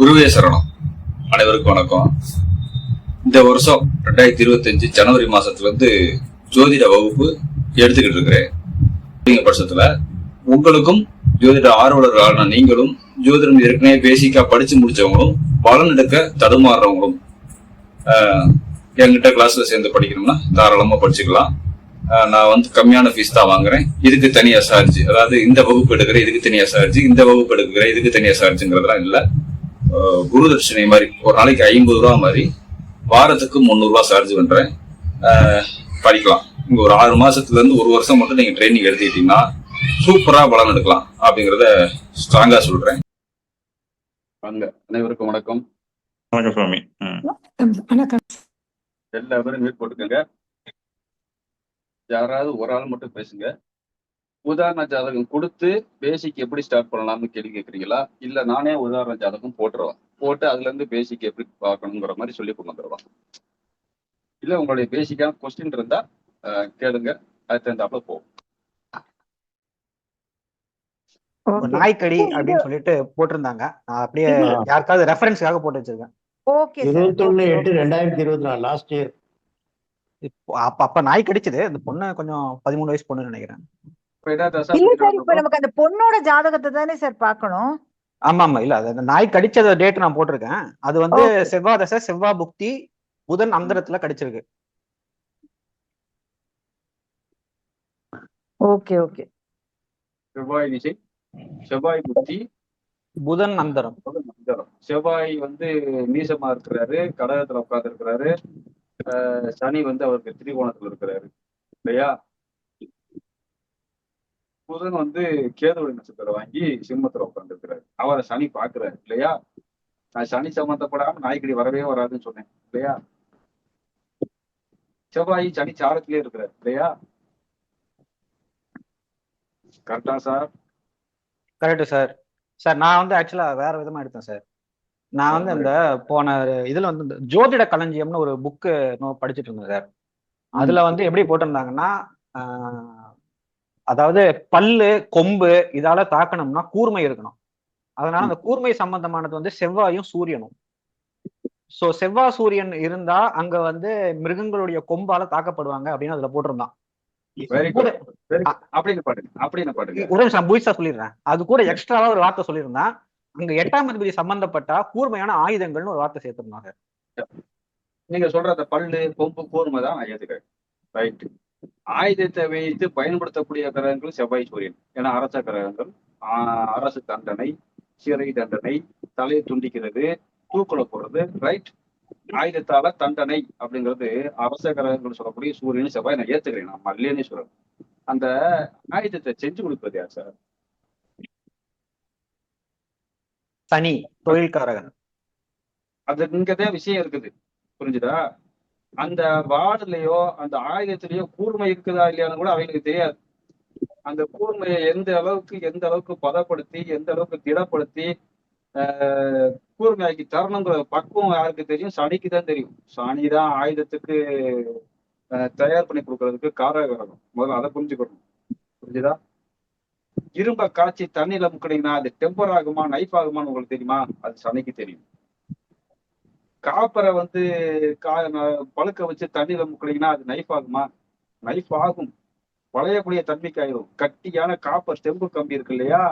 குருவே சரணம். அனைவருக்கும் வணக்கம். இந்த வருஷம் ரெண்டாயிரத்தி இருபத்தஞ்சு ஜனவரி மாசத்துல இருந்து ஜோதிட வகுப்பு எடுத்துக்கிட்டு இருக்கிறேன். அப்படிங்கிற பட்சத்துல உங்களுக்கும் ஜோதிட ஆர்வலர்களான நீங்களும் ஜோதிடம் ஏற்கனவே பேசிக்கா படிச்சு முடிச்சவங்களும் பலன் எடுக்க தடுமாறுறவங்களும் என்கிட்ட கிளாஸ்ல சேர்ந்து படிக்கணும்னா தாராளமா படிச்சுக்கலாம். நான் வந்து கம்மியான ஃபீஸ் தான் வாங்குறேன். இதுக்கு தனியா சார்ஜ் அதாவது இந்த வகுப்பு எடுக்கிறேன் இதுக்கு தனியா சார்ஜ் இந்த வகுப்பு எடுக்கிறேன் இதுக்கு தனியா சார்ஜுங்கிறதுலாம் இல்லை. ஆஹ், குரு தட்சிணை மாதிரி ஒரு நாளைக்கு ஐம்பது ரூபா மாதிரி வாரத்துக்கு முந்நூறு ரூபா சார்ஜ் பண்றேன். ஆஹ், படிக்கலாம். இங்க ஒரு ஆறு மாசத்துல இருந்து ஒரு வருஷம் மட்டும் நீங்க ட்ரைனிங் எடுத்துக்கிட்டீங்கன்னா சூப்பரா பலன் எடுக்கலாம் அப்படிங்கறத ஸ்ட்ராங்கா சொல்றேன். வாங்க அனைவருக்கும் வணக்கம். வணக்கம் சுவாமி. ம். வணக்கம். எல்லா பேரும் மியூட் போட்டுக்கோங்க. யாராவது ஒரு ஆள் மட்டும் பேசுங்க. உதாரண ஜாதகம் கொடுத்து பேசிக் எப்படி ஸ்டார்ட் பண்ணலாம்னு கேள்வி கேட்குறீங்களா? இல்ல நானே உதாரண ஜாதகம் போட்டுருவேன் போட்டு அதுல இருந்து பேசிக் எப்படி பார்க்கணுங்கிற மாதிரி சொல்லி கொண்டு வந்துடுவான் இல்ல உங்களுடைய பேசிக்கான கொஸ்டின் இருந்தா கேளுங்க. அது தகுந்தாப்புல போகும் நாய்க்கடி அப்படின்னு சொல்லிட்டு போட்டிருந்தாங்க. நான் அப்படியே யாருக்காவது ரெஃபரன்ஸ்க்காக போட்டு வச்சிருக்கேன். ஓகே சார் இருபத்தொன்னு எட்டு ரெண்டாயிரத்தி இருபத்தி நாலு லாஸ்ட் இயர் இப்போ அப்ப அப்ப நாய் கடிச்சது. இந்த பொண்ணு கொஞ்சம் பதிமூணு வயசு பொண்ணுன்னு நினைக்கிறேன். இல்ல சார் இப்ப புத்தி நமக்கு அந்த பொண்ணோட ஜாதகத்தை தானே சார் பார்க்கணும்? ஆமா ஆமா இல்ல அது அந்த நாய் கடிச்சத டேட் நான் போட்டிருக்கேன். அது வந்து. செவ்வாய் தசை செவ்வாய் புக்தி புதன் அந்தரத்துல கடிச்சிருக்கு. ஓகே ஓகே செவ்வாய் திசை செவ்வாய் புத்தி புதன் அந்தரம். புதன் அந்தரம். செவ்வாய் வந்து நீசமா இருக்கிறாரு கடகத்துல உட்கார்ந்து இருக்கிறாரு சனி வந்து அவருக்கு திரிகோணத்துல இருக்கிறாரு. இல்லையா? புதன் வந்து கேதுவுடைய நட்சத்திரம் வாங்கி சிம்மத்துல உட்கார்ந்து இருக்கிறாரு அவரை சனி பாக்குறாரு இல்லையா? நான் சனி சம்பந்தப்படாம நாய்க்கடி வரவே வராதுன்னு சொன்னேன் இல்லையா? செவ்வாய் சனி சாரத்திலே இருக்கிறார் இல்லையா? கரெக்டா சார்? Correct sir. சார் நான் வந்து ஆக்சுவலா வேற விதமா எடுத்தேன் சார். நான் வந்து இந்த போன இதுல வந்து ஜோதிட களஞ்சியம்னு ஒரு புக்கு படிச்சுட்டு இருந்தேன் சார். அதுல வந்து எப்படி போட்டிருந்தாங்கன்னா அதாவது பல்லு கொம்பு இதால தாக்கணும்னா கூர்மை இருக்கணும். அதனால அந்த கூர்மை சம்பந்தமானது வந்து செவ்வாயும் சூரியனும். சோ செவ்வாய் சூரியன் இருந்தா அங்க வந்து மிருகங்களுடைய கொம்பால தாக்கப்படுவாங்க அப்படின்னு அதுல போட்டிருந்தான். சொல்லிடுறேன். அது கூட எக்ஸ்ட்ராவா ஒரு வார்த்தை சொல்லியிருந்தேன். அங்க எட்டாம் அதிபதி சம்பந்தப்பட்ட கூர்மையான ஆயுதங்கள்னு ஒரு வார்த்தை சேர்த்திருந்தாங்க. நீங்க சொல்ற அந்த பல்லு கொம்பு கூர்மை தான் ரைட் ஆயுதத்தை வைத்து பயன்படுத்தக்கூடிய கிரகங்கள் செவ்வாய் சூரியன். ஏன்னா அரச கிரகங்கள் ஆஹ், அரசு தண்டனை சிறை தண்டனை தலையை துண்டிக்கிறது தூக்குல போறது ரைட் ஆயுதத்தால தண்டனை அப்படிங்கிறது அரச கிரகங்கள் சொல்லக்கூடிய சூரியன் செவ்வாய் நான் ஏத்துக்கிறேன். நான் மல்லியனே சொல்றேன். அந்த ஆயுதத்தை செஞ்சு கொடுப்பது யார் சார்? சனி தொழில்காரகன். அது இங்கதான் விஷயம் இருக்குது. புரிஞ்சுதா? அந்த வார்டுலயோ அந்த ஆயுதத்திலயோ கூர்மை இருக்குதா இல்லையான்னு கூட அவங்களுக்கு தெரியாது. அந்த கூர்மையை எந்த அளவுக்கு எந்த அளவுக்கு பதப்படுத்தி எந்த அளவுக்கு திடப்படுத்தி ஆஹ், கூர்மையாக்கி தரணுங்கிற பக்குவம் யாருக்கு தெரியும்? சனிக்கு தான் தெரியும். சனி தான் ஆயுதத்துக்கு தயார் பண்ணி கொடுக்கறதுக்கு காரகம் முதல்ல அதை புரிஞ்சுக்கணும். புரிஞ்சுதா? இரும்ப காய்ச்சி தண்ணியில முக்கினீங்கன்னா அது டெம்பர் ஆகுமா நைஃப் ஆகுமான்னு உங்களுக்கு தெரியுமா? அது சனிக்கு தெரியும். காப்பரை வந்து கா பழுக்க வச்சு தண்ணியில முக்கினீங்கன்னா அது நைஃப் ஆகுமா? நைஃப் ஆகும். வளையக்கூடிய தன்மைக்கு ஆயிரும் கட்டியான காப்பர் செம்பு கம்பி இருக்கு இல்லையா?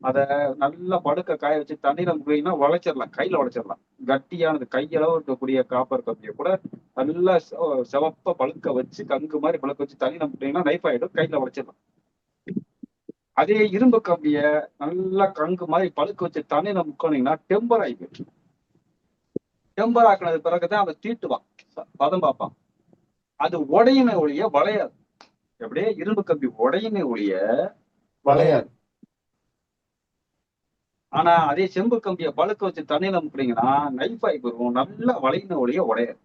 அத நல்லா படுக்க காய வச்சு தண்ணியில முக்கினீங்கன்னா வளைச்சிடலாம். கையில வளைச்சிடலாம். கட்டியானது கையளவு இருக்கக்கூடிய காப்பர் கம்பியை கூட நல்லா செவப்ப பழுக்க வச்சு கங்கு மாதிரி பழுக்க வச்சு தண்ணியில முக்கினீங்கன்னா நைஃப் ஆயிடும். கையில வளைச்சிடலாம். அதே இரும்பு கம்பிய நல்லா கங்கு மாதிரி பழுக்க வச்சு தண்ணியில முக்கினீங்கன்னா டெம்பர் ஆகி போயிடும். டெம்பர் ஆக்கினது பிறகுதான் அதை தீட்டுவான். பதம் பார்ப்பான். அது உடையுமே ஒழிய வளையாது. அப்படியே இரும்பு கம்பி உடையுமே ஒழிய வளையாது. ஆனா அதே செம்பு கம்பியை பழுக்க வச்சு தண்ணியில முக்கினீங்கன்னா நைஃப் ஆகி போயிடும் நல்லா வளையின ஒழிய உடையாது.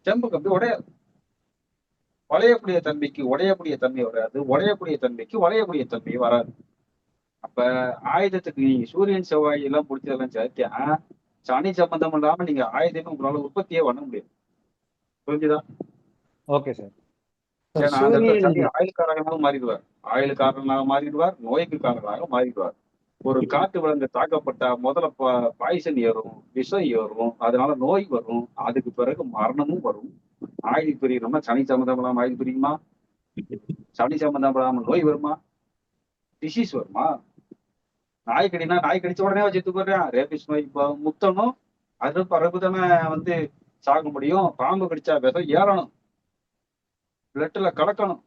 செம்பு கம்பி உடையாது. வளையக்கூடிய தன்மைக்கு உடையக்கூடிய தன்மை வராது. உடையக்கூடிய தன்மைக்கு வளையக்கூடிய தன்மை வராது. அப்ப ஆயுதத்துக்கு நீங்க சூரியன் செவ்வாய் எல்லாம் பிடிச்சதெல்லாம் சேர்த்தியா? சனி சம்பந்தம் இல்லாம நீங்க ஆயுதமே உங்களால உற்பத்தியே பண்ண முடியாது. புரிஞ்சுதா? Okay sir. அந்த இடத்துல சூரியன் சனி ஆயுள்காரகனாக மாறிடுவார். மாறிடுவார் நோய்க்கு காரனாக மாறிடுவார். ஒரு காட்டு விலங்கு தாக்கப்பட்டா முதல்ல பா- பாய்சன் ஏறும் விஷம் ஏறும் அதனால நோய் வரும் அதுக்கு பிறகு மரணமும் வரும். ஆயுள் பிரியணும்னா சனி சம்மந்தப்படாம ஆயுள் பிரியுமா? சனி சம்மந்தப்படாம நோய் வருமா? டிசீஸ் வருமா? நாய் கடினா நாய் கடிச்ச உடனே செத்து போடுறான் ரேபிஸ் நோய் இப்போ முத்தணும். அது பிறகு தானே வந்து சாக முடியும். பாம்பு கடிச்சா விஷம் ஏறணும். பிளட்ல கலக்கணும்.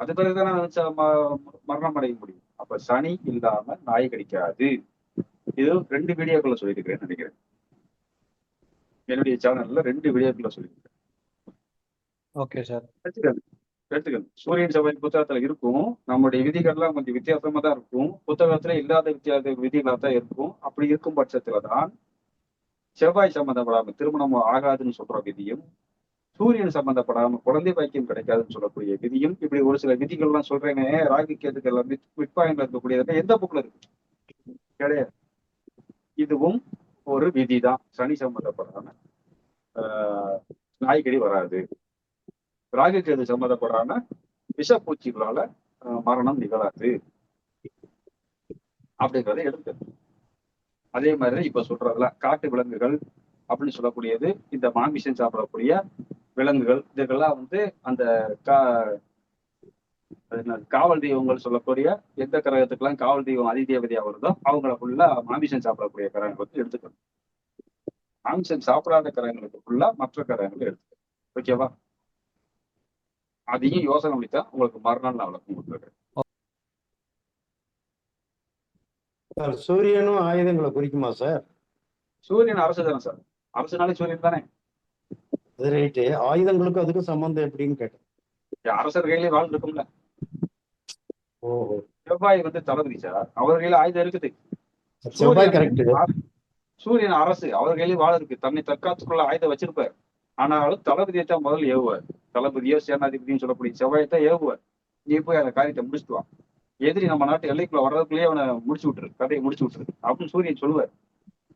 அது பிறகு தானே மரணம் அடைய முடியும். அப்ப சனி இல்லாம நாய் கடிக்காது. இது ரெண்டு வீடியோக்குள்ள சொல்லியிருக்கிறேன் நினைக்கிறேன். என்னுடைய சேனல்ல ரெண்டு வீடியோக்குள்ள சொல்லியிருக்கிறேன். ஓகே சார் எடுத்துக்கணும். சூரியன் செவ்வாய் புத்தகத்துல இருக்கும். நம்முடைய விதிகள்லாம் கொஞ்சம் வித்தியாசமா தான் இருக்கும். புத்தகத்துல இல்லாத வித்தியாச விதிகளா தான் இருக்கும். அப்படி இருக்கும் பட்சத்துல தான் செவ்வாய் சம்பந்தப்படாம திருமணம் ஆகாதுன்னு சொல்ற விதியும் சூரியன் சம்பந்தப்படாம குழந்தை பாக்கியம் கிடைக்காதுன்னு சொல்லக்கூடிய விதியும் இப்படி ஒரு சில விதிகள்லாம் சொல்றேனே ராகி கேதுக்கள் மிட் மிட்பாயின்ல இருக்கக்கூடியது எந்த புக்ல இருக்கு? கிடையாது. இதுவும் ஒரு விதி தான் சனி சம்பந்தப்படாம ஆஹ், நாய்க்கடி வராது. ராகு கேது சம்மந்தப்படாம விஷப்பூச்சிகளால மரணம் நிகழாது. அப்படிங்கிறத எடுத்து. அதே மாதிரி இப்ப சொல்றதுல காட்டு விலங்குகள் அப்படின்னு சொல்லக்கூடியது இந்த மாமிசம் சாப்பிடக்கூடிய விலங்குகள் இதுக்கெல்லாம் வந்து அந்த கா காவல் தெய்வங்கள் சொல்லக்கூடிய எந்த கிரகத்துக்கெல்லாம் காவல் தெய்வம் அதிதேவதையா வருதோ அவங்கள ஃபுல்லா மாமிசம் சாப்பிடக்கூடிய கிரகங்கள் வந்து எடுத்துக்கணும். மாமிசம் சாப்பிடாத கிரகங்களுக்கு ஃபுல்லா மற்ற கிரகங்களை எடுத்துக்கணும். ஓகேவா? அதையும் யோசனை பண்ணித்தான் உங்களுக்கு மறுநாள் நான் விளக்கம் கொடுத்துருக்கேன் சார் சூரியனும் ஆயுதங்களை குறிக்குமா சார்? சூரியன் அரசு தானே சார். அரசுனாலே சூரியன் தானே. அது ரைட்டு ஆயுதங்களுக்கும் அதுக்கும் சம்பந்தம் எப்படின்னு கேட்டேன். அரசர் கையிலே வாழ் இருக்கும்ல ஓஹோ செவ்வாய் வந்து தளபதி சார். அவர் கையில ஆயுதம் இருக்குது. செவ்வாய் கரெக்ட் சூரியன் அரசு அவர் கையிலே வாழ இருக்கு. தன்னை தற்காத்துக்குள்ள ஆயுதம் வச்சிருப்பார். ஆனாலும் தளபதியை தான் முதல்ல ஏவுவார். தளபதியோ சேனாதிபதியும் சொல்லக்கூடிய செவ்வாயை தான் ஏவுவார். நீ போய் அந்த காரியத்தை முடிச்சுட்டு வா. எதிரி நம்ம நாட்டு எல்லைக்குள்ள வர்றதுக்குள்ளேயே அவனை முடிச்சு விட்டுரு. கதையை முடிச்சு விட்டுரு. அப்படின்னு சூரியன் சொல்லுவார்.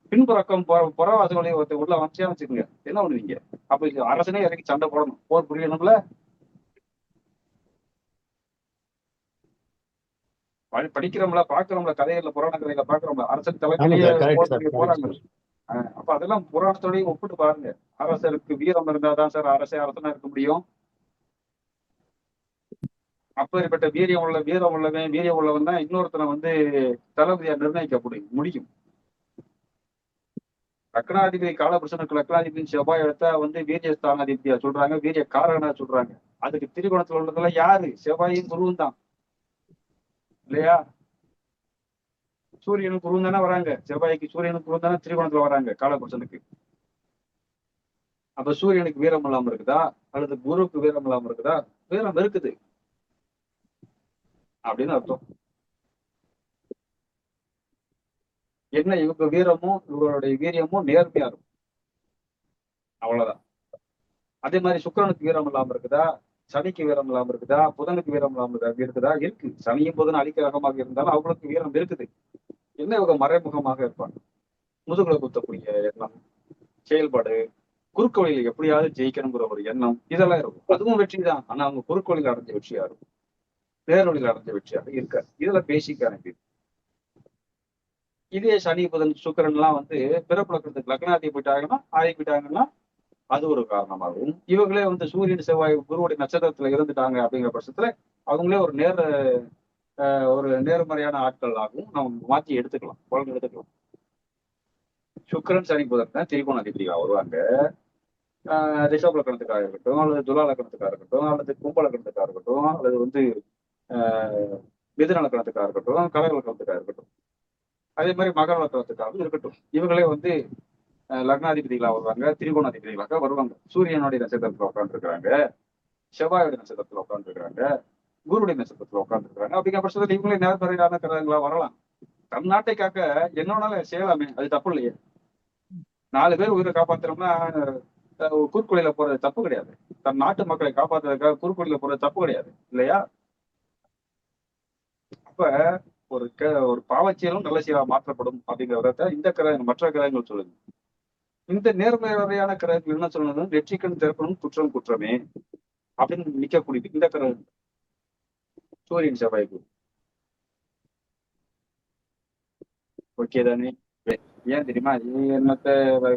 பின்புறக்கம் புற புறவாசங்களை ஒருத்தர் உள்ள வச்சியா வச்சுக்கோங்க. என்ன பண்ணுவீங்க? அப்ப அரசனே இறக்கி சண்டை போடணும். போர் புரியணும்ல? படி- படிக்கிறோம்ல பாக்குறோம்ல கதைகள்ல புராண கதைகளை பாக்குறோம்ல அரசன் தலைமையிலேயே சார் ஆஹ் அப்ப அதெல்லாம் புராணத்தோடய ஒப்பிட்டு பாருங்க. அரசருக்கு வீரம் இருந்தாதான் சார் அரசே அரசனா இருக்க முடியும். அப்பேற்பட்ட வீரியம் உள்ள வீரம் உள்ளவன் வீரியம் உள்ளவன் தான் இன்னொருத்தனை வந்து தளபதியா நிர்ணயிக்க முடியும். முடியும் லக்னாதிபதி காலபுருஷனுக்கு லக்னாதிபதி செவ்வாய் எடுத்தா வந்து வீரிய ஸ்தானாதிபதியா சொல்றாங்க வீரிய காரகனா சொல்றாங்க. அதுக்கு திரிகோணத்துல உள்ளதெல்லாம் யாரு? செவ்வாயும் குருவும் தான். இல்லையா? சூரியனும் குருவும் தானே வராங்க. செவ்வாய்க்கு சூரியனும் குருவும் தானே திரிகோணத்துல வராங்க காலபுருஷனுக்கு அப்ப சூரியனுக்கு வீரம் இல்லாம இருக்குதா? அல்லது குருவுக்கு வீரம் இல்லாம இருக்குதா? வீரம் இருக்குது. அப்படின்னு அர்த்தம். என்ன இவங்க வீரமும் இவங்களுடைய வீரியமும் நேர்மையா இருக்கும். அவ்வளவுதான். அதே மாதிரி சுக்கிரனுக்கு வீரம் இல்லாம இருக்குதா? சனிக்கு வீரம் இல்லாமல் இருக்குதா? புதனுக்கு வீரம் இல்லாமல் இருக்குதா? இருக்கு. சனியும் புதன் அழிக்க ரகமாக இருந்தாலும் அவங்களுக்கு வீரம் இருக்குது. என்ன இவங்க மறைமுகமாக இருப்பாங்க? முதுகுல குத்தக்கூடிய எண்ணம் செயல்பாடு குறுக்கு வழியில எப்படியாவது ஜெயிக்கணுங்கிற ஒரு எண்ணம் இதெல்லாம் இருக்கும். அதுவும் வெற்றி தான் ஆனா அவங்க குறுக்கு வழியில அடைஞ்ச வெற்றியா இருக்கும்? நேர்வழியில அடைஞ்ச வெற்றியாக இருக்காது. இதுல பேசிக்கான இது. இதே சனி புதன் சுக்கரன் எல்லாம் வந்து பிறப்புலக்கிறதுக்கு லக்னாதி போயிட்டாங்கன்னா ஆகி போயிட்டாங்கன்னா அது ஒரு காரணமாகும். இவங்களே வந்து சூரியன் செவ்வாய் குருவுடைய நட்சத்திரத்துல இருந்துட்டாங்க அப்படிங்கிற பட்சத்துல அவங்களே ஒரு நேர ஒரு நேர்மறையான ஆட்கள் ஆகும் நம்ம மாத்தி எடுத்துக்கலாம். பலன் எடுத்துக்கலாம். சுக்கிரன் சனி புதன் தான் திரிகோண அதிபதியா வருவாங்க. ஆஹ் லக்கணத்துக்காக இருக்கட்டும் அல்லது துலா லக்கணத்துக்காக இருக்கட்டும் அல்லது கும்ப லக்கணத்துக்காக இருக்கட்டும் அல்லது வந்து ஆஹ் மிதுன லக்கணத்துக்காக இருக்கட்டும் கடக லக்கணத்துக்காக இருக்கட்டும். அதே மாதிரி மகர லக்கணத்துக்காகவும் இருக்கட்டும். இவங்களே வந்து லக்னாதிபதிகளாக வருவாங்க திரிகோணாதிபதிகளாக வருவாங்க. சூரியனுடைய நட்சத்திரத்துல உட்காந்துருக்கிறாங்க செவ்வாயுடைய நட்சத்திரத்துல உட்காந்துருக்கிறாங்க குருடைய நட்சத்திரத்துல உட்காந்துருக்கிறாங்க அப்படிங்கிற பட்சத்துல இவங்களே நேர்மறையான கிரகங்களா வரலாம். தம் நாட்டை காக்க என்னன்னால செய்யலாமே அது தப்பு இல்லையே. நாலு பேர் உயிரை காப்பாத்துறோம்னா குறுக்குழியில போறது தப்பு கிடையாது. தன் நாட்டு மக்களை காப்பாத்துறதுக்காக குறுக்குழியில போறது தப்பு கிடையாது இல்லையா? அப்ப ஒரு ஒரு பாவச்செயலும் நல்ல செயலா மாற்றப்படும் அப்படிங்கிறத இந்த கிரக மற்ற கிரகங்கள் சொல்லுது. இந்த நேர்மறையான கிரகங்கள் என்ன சொல்லணும் வெற்றிக்கண் திறப்பணும் குற்றம் குற்றமே அப்படின்னு நிக்கக்கூடியது. இந்த கிரகம் சூரியன் செவ்வாய்க்கு ஓகே தானே? ஏன் தெரியுமா? என்னத்த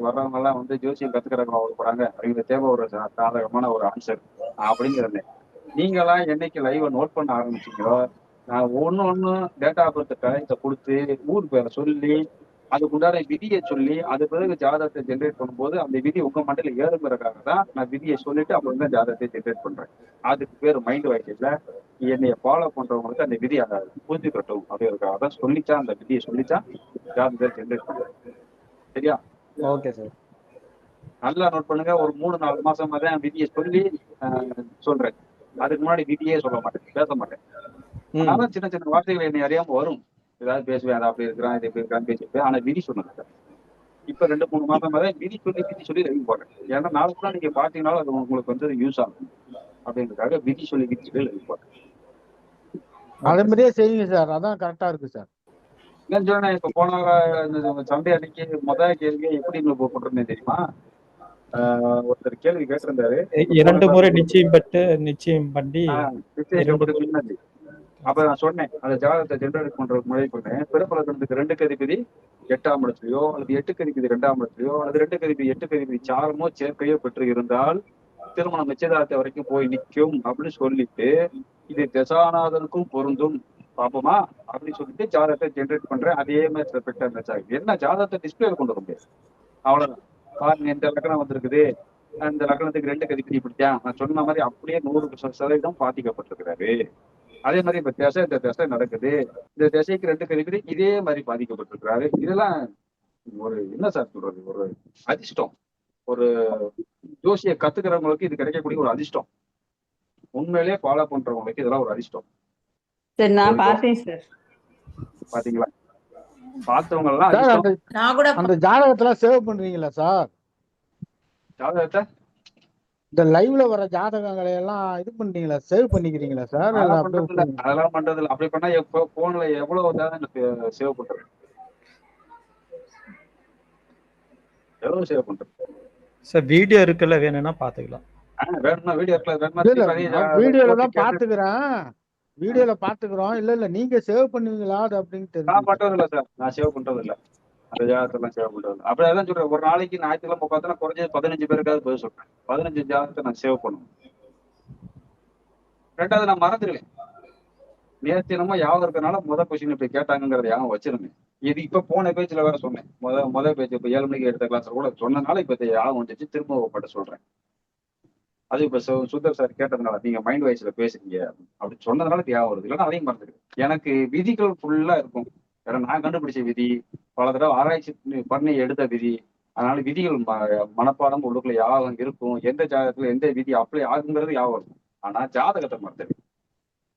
வர்றவங்க எல்லாம் வந்து ஜோசியம் கத்துக்கிறாங்க அவங்க போறாங்க. அவங்களுக்கு தேவை ஒரு சாதகமான ஒரு ஆன்சர் அப்படிங்கிறேன் நீங்களாம் என்னைக்கு லைவ நோட் பண்ண ஆரம்பிச்சீங்களோ நான் ஒண்ணு ஒண்ணு டேட்டா பர்த் கரெக்டை கொடுத்து ஊர் பேரை சொல்லி அதுக்குண்டான விதியை சொல்லி அது பிறகு ஜாதகத்தை ஜென்ரேட் பண்ணும்போது அந்த விதி உங்க மண்டல ஏறுங்கிறதுக்காக தான் நான் விதியை சொல்லிட்டு அப்புறம் தான் ஜாதகத்தை ஜென்ரேட் பண்றேன். அதுக்கு பேர் மைண்ட் வாய்ஸ் இல்ல என்னைய ஃபாலோ பண்றவங்களுக்கு அந்த விதி அதை புரிஞ்சுக்கட்டும் அப்படிங்கிறதுக்காக தான் சொல்லிச்சா அந்த விதியை சொல்லிச்சா ஜாதகத்தை ஜென்ரேட் பண்றேன். சரியா? ஓகே சார் நல்லா நோட் பண்ணுங்க ஒரு மூணு நாலு மாசமா தான் விதியை சொல்லி சொல்றேன். அதுக்கு முன்னாடி விதியே சொல்ல மாட்டேன் பேச மாட்டேன். அதனால சின்ன சின்ன வார்த்தைகள் என்னை அறியாம வரும். ஏதாவது பேசுவேன் அது அப்படி இருக்கிறான் இது எப்படி இருக்கான்னு பேசிப்பேன் ஆனா விதி சொன்னது இல்ல. இப்ப ரெண்டு மூணு மாசம் தான் விதி சொல்லி விதி சொல்லி லைவ் போடுறேன் ஏன்னா நாளைக்கு கூட நீங்க பாத்தீங்கன்னாலும் அது உங்களுக்கு வந்து யூஸ் ஆகும். அப்படின்றதுக்காக விதி சொல்லி விதி சொல்லி லைவ் போடுறேன் அதே மாதிரியே செய்யுங்க சார். அதான் கரெக்டா இருக்கு சார். என்ன சொன்னேன் இப்ப போன சண்டே அன்னைக்கு முதல் கேள்வியை எப்படி உங்களுக்கு போட்டிருந்தேன் தெரியுமா? ஆஹ் ஒருத்தர் கேள்வி கேட்டிருந்தாரு. இரண்டு முறை நிச்சயம் பெற்று நிச்சயம் பண்ணி அப்ப நான் சொன்னேன் அந்த ஜாதகத்தை ஜென்ரேட் பண்ற முறை சொன்னேன் பிறப்பலக்கணத்துக்கு ரெண்டு கதிபதி எட்டாம் இடத்துலயோ அல்லது எட்டு கதிபதி ரெண்டாம் இடத்துலயோ அல்லது ரெண்டு கதிபதி எட்டு கதிபதி சாரமோ சேர்க்கையோ பெற்று இருந்தால் திருமணம் நிச்சயதார்த்த வரைக்கும் போய் நிற்கும் அப்படின்னு சொல்லிட்டு இது தசாநாதனுக்கும் பொருந்தும். பாப்போமா? அப்படின்னு சொல்லிட்டு ஜாதகத்தை ஜென்ரேட் பண்றேன். அதே மாதிரி பெற்ற ஆகுது என்ன ஜாதகத்தை டிஸ்பிளேல கொண்டு வர முடியாது. அவ்வளவுதான். பாருங்க இந்த லக்கணம் வந்திருக்குது. அந்த லக்கணத்துக்கு ரெண்டு கதிப்பதி இப்படித்தான். நான் சொன்ன மாதிரி அப்படியே நூறு சதவீதம் பாதிக்கப்பட்டிருக்கிறாரு. அதே மாதிரி இப்ப திசை இந்த திசை நடக்குது. இந்த திசைக்கு ரெண்டு கதிபதி இதே மாதிரி பாதிக்கப்பட்டிருக்கிறாரு. இதெல்லாம் ஒரு என்ன சார் சொல்றது? ஒரு அதிர்ஷ்டம். ஒரு ஜோசிய கத்துக்கிறவங்களுக்கு இது கிடைக்கக்கூடிய ஒரு அதிர்ஷ்டம். உண்மையிலேயே ஃபாலோ பண்றவங்களுக்கு இதெல்லாம் ஒரு அதிர்ஷ்டம். சார் நான் பார்த்தேன் சார். பாத்தீங்களா? பார்த்தவங்க எல்லாம் அந்த நான் கூட அந்த ஜாதகத்துல சேவ் பண்றீங்களா சார்? ஜாதகத்தை? இந்த லைவ்ல வர ஜாதகங்களை எல்லாம் இது பண்றீங்களா சேவ் பண்ணிக்கிறீங்களா சார் அதெல்லாம் அப்படியே பண்றது இல்ல விட்டுறீங்களா? அதெல்லாம் பண்றது இல்ல அப்படி பண்ணா எப்போ போன்ல எவ்வளவு தான் சேவ் பண்றது? எவ்வளவு சேவ் பண்றது? சார் வீடியோ இருக்குல்ல வேணும்னா பாத்துக்கலாம் வேணும்னா வீடியோ இருக்கலாம் வேணும்னா வீடியோல தான் பாத்துக்கிறேன் வீடியோல பாத்துக்கிறோம் இல்ல இல்ல நீங்க சேவ் பண்ணுவீங்களா அது அப்படின்னு நான் பண்றது இல்ல சார் நான் சேவ் பண்றது இல்ல ஜாதகத்தெல்லாம் சேவ் பண்றது அப்படி அதான் சொல்றேன் ஒரு நாளைக்கு ஞாயிற்றுக்கிழமை பார்த்தா குறைஞ்சது பதினஞ்சு பேருக்காவது பதில் சொல்றேன். பதினஞ்சு ஜாதகத்தை நான் சேவ் பண்ணுவேன் ரெண்டாவது நான் மறந்துடுவேன் நேற்று என்னமோ இருக்கிறனால இருக்கனால முத கொஸ்டின் இப்படி கேட்டாங்கிறத யாவும் வச்சிருந்தேன் இது இப்ப போன பேஜ்ல வேற சொன்னேன். முத முத பேஜ் இப்ப ஏழு மணிக்கு எடுத்த கிளாஸ் கூட சொன்னனால இப்ப யாவும் வந்துச்சு திரும்ப பட்ட சொல்றேன். அது இப்ப சுந்தர் சார் கேட்டதுனால நீங்க மைண்ட் வாய்ஸ்ல பேசுறீங்க அப்படி சொன்னதுனால இது வருது. இல்லைன்னா அதையும் மறந்துடுது எனக்கு விதிகள் ஃபுல்லா இருக்கும். ஏன்னா நான் கண்டுபிடிச்ச விதி பல தடவை ஆராய்ச்சி பண்ணி எடுத்த விதி. அதனால விதிகள் ம- மனப்பாடம் உள்ளுக்குள்ள யாகம் இருக்கும். எந்த ஜாதகத்துல எந்த விதி அப்ளை ஆகுங்கிறது யாகம் ஆனா ஜாதகத்தை மறந்துடுவேன்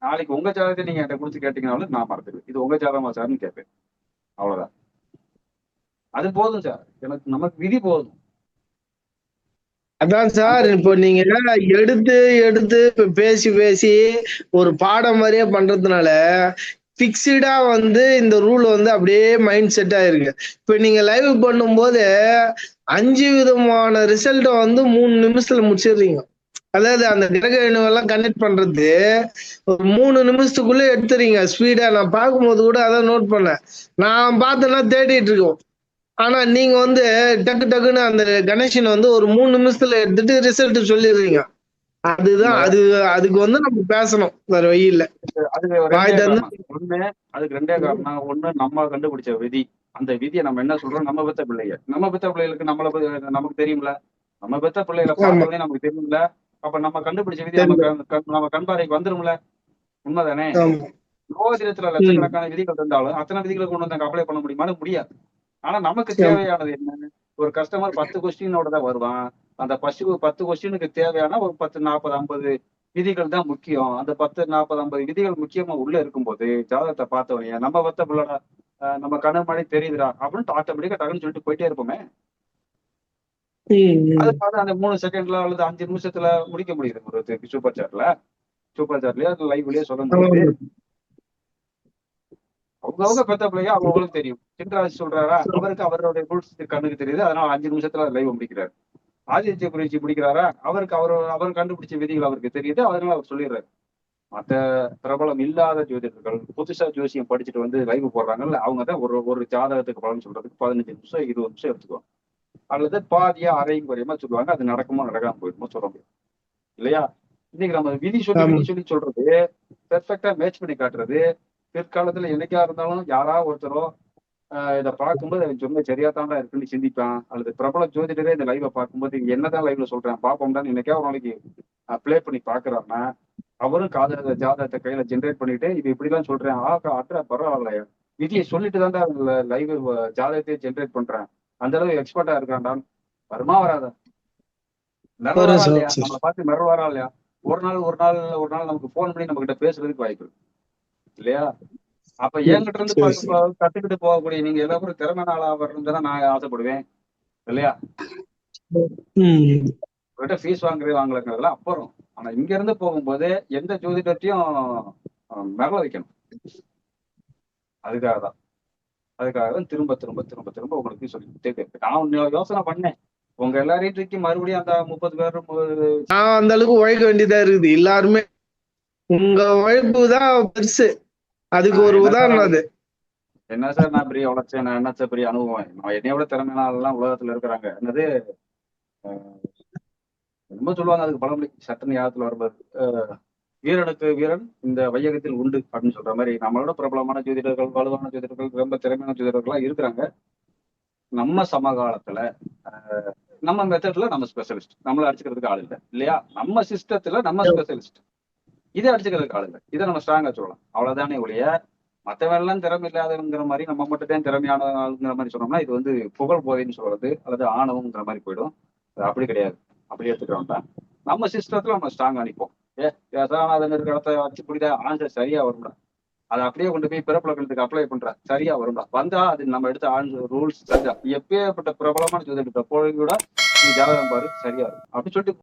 நாளைக்கு உங்க ஜாதகத்தை நீங்க என்கிட்ட கொடுத்து கேட்டீங்கனாலும் நான் மறந்துடுவேன் இது உங்க ஜாதகமா சார்னு கேட்பேன் அவ்வளவுதான். அது போதும் சார். எனக்கு நமக்கு விதி போதும். அதான் சார் இப்போ நீங்க எடுத்து எடுத்து பேசி பேசி ஒரு பாடம் மாதிரியே பண்றதுனால பிக்ஸ்டா வந்து இந்த ரூல் வந்து அப்படியே மைண்ட் செட் ஆயிருக்கு இப்ப நீங்க லைவ் பண்ணும்போது அஞ்சு விதமான ரிசல்ட்டை வந்து மூணு நிமிஷத்துல முடிச்சிடுறீங்க. அதாவது அந்த கிரக இணைவெல்லாம் கனெக்ட் பண்றது ஒரு மூணு நிமிஷத்துக்குள்ள எடுத்துறீங்க. ஸ்பீடா நான் பார்க்கும்போது கூட அதான் நோட் பண்ணேன். நான் பார்த்தேன்னா தேடிட்டு இருக்கோம். ஆனா நீங்க வந்து டக்கு டக்குன்னு அந்த கணேஷன் வந்து ஒரு மூணு நிமிஷத்துல எடுத்துட்டு ரிசல்ட் சொல்லிடுறீங்க. அதுதான் அது அதுக்கு வந்து நம்ம பேசணும். வேற வழி இல்ல. அதுக்கு வாய் ரெண்டே திறந்து- காரணம் ஒண்ணு அதுக்கு ரெண்டே காரணம் ஒண்ணு நம்ம கண்டுபிடிச்ச விதி. அந்த விதியை நம்ம என்ன சொல்றோம்? நம்ம பெத்த பிள்ளைங்க நம்ம பெத்த பிள்ளைகளுக்கு நம்மள நமக்கு தெரியும்ல. நம்ம பெத்த பிள்ளைகளை. பார்த்தோன்னே நமக்கு தெரியும்ல. அப்ப நம்ம கண்டுபிடிச்ச விதி நம்ம நம்ம கண்பாறைக்கு வந்துரும்ல. உண்மைதானே? ஆமா. ஜோதிடத்துல லட்சக்கணக்கான விதிகள் இருந்தாலும் அத்தனை விதிகளை கொண்டு வந்து அப்ளை பண்ண முடியுமான்னு முடியாது. ஆனா நமக்கு தேவையானது என்ன? ஒரு கஸ்டமர் பத்து கொஸ்டினோட தான் வருவான். அந்த பஸ்ட் பத்து கொஸ்டினுக்கு தேவையான ஒரு பத்து நாற்பது ஐம்பது விதிகள் தான் முக்கியம். அந்த பத்து நாற்பது ஐம்பது விதிகள் முக்கியமா உள்ள இருக்கும்போது ஜாதகத்தை பார்த்தவனே நம்ம பத்த பிள்ளடா நம்ம கண்ணு மாதிரி தெரியுதுடா அப்படின்னு ஆட்டோமேட்டிக்கா டக்குன்னு சொல்லிட்டு போயிட்டே இருப்போமே. அது பார்த்து அந்த மூணு செகண்ட்ல அல்லது அஞ்சு நிமிஷத்துல முடிக்க முடியுது ஒரு சூப்பர் சாட்ல சூப்பர் சாட்லயோ லைவ்லயோ சொல்ல முடியுது. அவங்க அவங்க பெத்த பிள்ளைங்க அவங்களுக்கு தெரியும். சின்ராஜ் சொல்றாரா? அவருக்கு அவருடைய ரூல்ஸ் கண்ணுக்கு தெரியுது. அதனால அஞ்சு நிமிஷத்துல லைவ் முடிக்கிறாரு. ஆதித்ய குறிச்சி பிடிக்கிறாரா அவருக்கு அவர் அவர் கண்டுபிடிச்ச விதிகள் அவருக்கு தெரியுது. அதனால அவர் சொல்லிடுறாரு. மத்த பிரபலம் இல்லாத ஜோதிடர்கள் புதுசா ஜோசியம் படிச்சுட்டு வந்து லைவ் போடுறாங்கல்ல அவங்க தான் ஒரு ஒரு ஜாதகத்துக்கு பலன் சொல்றதுக்கு பதினஞ்சு நிமிஷம் இருபது நிமிஷம் எடுத்துக்குவாங்க. அல்லது பாதியா அரையும் குறையுமா சொல்லுவாங்க. அது நடக்குமோ நடக்காம போயிடுமோ சொல்ல முடியும் இல்லையா? இன்னைக்கு நம்ம விதி சொல்லி. விதி சொல்லி சொல்றது பெர்ஃபெக்டா மேட்ச் பண்ணி காட்டுறது. பிற்காலத்துல என்னைக்கா இருந்தாலும் யாராவது ஒருத்தரோ இதை பார்க்கும்போது அவன் சொன்ன சரியா தாண்டா இருக்குன்னு சிந்திப்பான். அல்லது பிரபல ஜோதிடரே இந்த லைவை பார்க்கும்போது இங்க என்னதான் லைவ்ல சொல்றேன் பார்ப்போம்டான்னு என்னைக்கா ஒரு நாளைக்கு ப்ளே பண்ணி பாக்குறாருன்னா அவரும் காதல ஜாதகத்தை கையில ஜென்ரேட் பண்ணிட்டு இது இப்படிலாம் சொல்றேன் ஆகா அட்ரா பரவாயில்ல விதியை சொல்லிட்டு தான்டா லைவ் ஜாதகத்தையே ஜென்ரேட் பண்றேன். அந்த அளவு எக்ஸ்பர்ட்டா இருக்கான்டான் வருமா வராதா. நம்மளை பார்த்து மிரவாரா இல்லையா? ஒரு நாள் ஒரு நாள் ஒரு நாள் நமக்கு ஃபோன் பண்ணி நம்ம கிட்ட பேசுறதுக்கு வாய்ப்பு இல்லையா? அப்ப என்கிட்ட இருந்து கத்துக்கிட்டு போகக்கூடிய நீங்க எல்லாரும் திறமை நாளா வரணும் தான் நான் ஆசைப்படுவேன். இல்லையா? உங்கள்கிட்ட ஃபீஸ் வாங்குறது வாங்கலங்கிறதுலாம் அப்புறம். ஆனா இங்க இருந்து போகும்போது எந்த ஜோதிடத்தையும் மிரள வைக்கணும். அதுக்காக தான். அதுக்காக தான் திரும்ப திரும்ப திரும்ப திரும்ப உங்களுக்கு சொல்லிட்டே இருக்கேன். நான் யோசனை பண்ணேன். உங்க எல்லாரையும் தூக்கி மறுபடியும் அந்த முப்பது பேர் நான் அந்த அளவுக்கு உழைக்க வேண்டியதா இருக்குது. எல்லாருமே உங்க உழைப்பு தான் பெருசு. அதுக்கு ஒரு உதாரணம் அது. என்ன சார் நான் பெரிய உழைச்சேன்? நான் என்ன சார் பெரிய அனுபவம்? நான் என்னைய விட திறமையான ஆளெல்லாம் உலகத்துல இருக்கிறாங்க. என்னது என்னமோ சொல்லுவாங்க அதுக்கு பழமொழி சட்டன் யாகத்துல வரும்போது வீரனுக்கு வீரன் இந்த வையகத்தில் உண்டு அப்படின்னு சொல்ற மாதிரி. நம்மளோட பிரபலமான ஜோதிடர்கள் வலுவான ஜோதிடர்கள் ரொம்ப திறமையான ஜோதிடர்கள்லாம் இருக்கிறாங்க. நம்ம சமகாலத்துல நம்ம மெத்தட்ல நம்ம ஸ்பெஷலிஸ்ட் நம்மள அடிச்சுக்கிறதுக்கு ஆள் இல்லை. இல்லையா? நம்ம சிஸ்டத்துல நம்ம ஸ்பெஷலிஸ்ட் இதை அடிச்சுக்கிறதுக்கு ஆளுங்க இதை நம்ம ஸ்ட்ராங்கா சொல்லலாம். அவ்வளவுதானே ஒழிய மற்றவெல்லாம் எல்லாம் திறமை இல்லாதவங்கிற மாதிரி நம்ம மட்டும் தான் திறமையானதுங்கிற மாதிரி சொன்னோம்னா இது வந்து புகழ் போதைன்னு சொல்றது அல்லது ஆணவங்கிற மாதிரி போயிடும். அது அப்படி கிடையாது. அப்படி எடுத்துக்கிறோம்டா நம்ம சிஸ்டத்துல நம்ம ஸ்ட்ராங் அனுப்போம் ஏ யசானாதன் இருக்கிற இடத்த வச்சு புரியுதா ஆன்சர் சரியா வரும்டா. அதை அப்படியே கொண்டு போய் பிறப்புலக்கணத்துக்கு அப்ளை பண்ற. சரியா வரும்டா. வந்தா அது நம்ம எடுத்த ஆன்சர் ரூல்ஸ் சரியா. எப்பேற்பட்ட பிரபலமான ஜோதிடத்தை போய் கூட நீ ஜாதகம் பாரு சரியா இருக்கும். அப்படின்னு சொல்லிட்டு